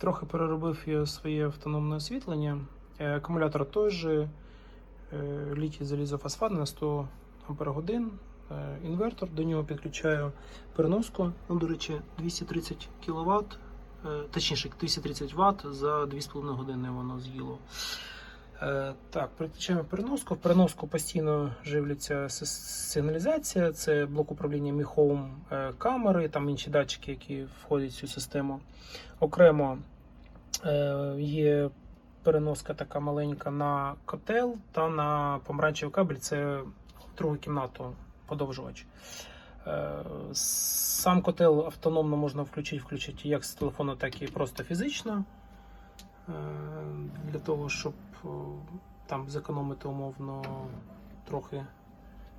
Трохи переробив своє автономне освітлення. Е, Акумулятор той же, е, літій залізофосфат на 100 Ах. Е, Інвертор, до нього підключаю переноску. Ну, до речі, 230 кВт, точніше 230 Вт за 2,5 години воно з'їло. Е, Так, переключаємо переноску. В переноску постійно живляться сигналізація, це блок управління Home, е, камери, там інші датчики, які входять в цю систему. Окремо е, є переноска така маленька на котел та на помаранчевий кабель, це другу кімнату подовжувач. Сам котел автономно можна включити, включити як з телефону, так і просто фізично. Е, Для того, щоб е, там зекономити умовно трохи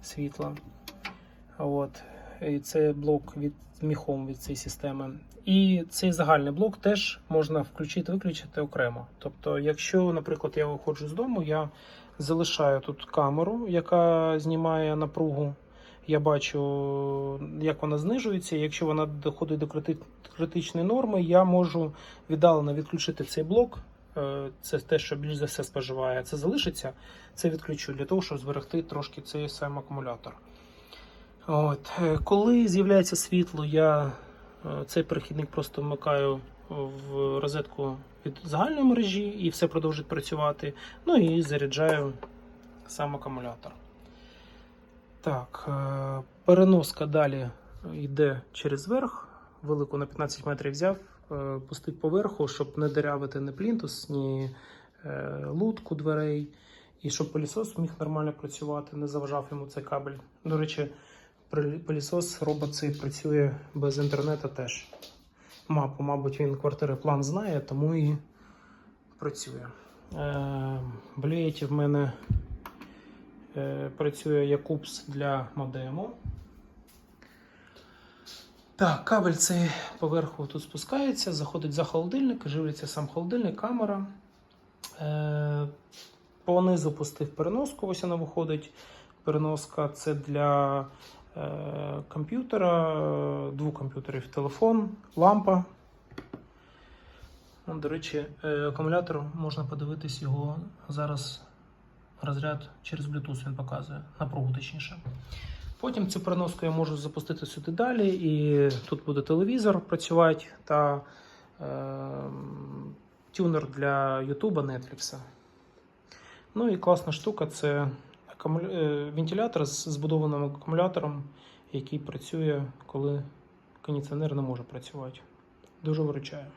світла. От. І це блок від міхом від цієї системи. І цей загальний блок теж можна включити, виключити окремо. Тобто, якщо, наприклад, я виходжу з дому, я залишаю тут камеру, яка знімає напругу. Я бачу, як вона знижується. Якщо вона доходить до критичної норми, я можу віддалено відключити цей блок. Е, Це те, що більш за все споживає. Це залишиться, це відключу для того, щоб зберегти трошки цей сам акумулятор. От. е, Коли з'являється світло, я е, цей перехідник просто вмикаю в розетку від загальної мережі і все продовжить працювати. Ну і заряджаю сам акумулятор. Так, е, переноска далі йде через верх. Велику на 15 метрів взяв, е, пустив поверху, щоб не дерявити ні плінтус, ні е, лутку дверей. І щоб пилісос міг нормально працювати, не заважав йому цей кабель. До речі, пилісос робот цей працює без інтернету теж. Мапу, мабуть, він квартири план знає, тому і працює. Блієті в мене е, працює Якубс для модему. Так, кабель цей поверху тут спускається, заходить за холодильник, живиться сам холодильник, камера. Е, по низу пустив переноску, ось вона виходить. Переноска це для е, комп'ютера, двох комп'ютерів, телефон, лампа. До речі, акумулятор можна подивитись його зараз розряд через Bluetooth він показує, напругу точніше. Потім цю переноску я можу запустити сюди далі, і тут буде телевізор працювати та е, тюнер для YouTube, Netflix. Ну і класна штука це акумуля... е, вентилятор з збудованим акумулятором, який працює, коли кондиціонер не може працювати. Дуже виручає.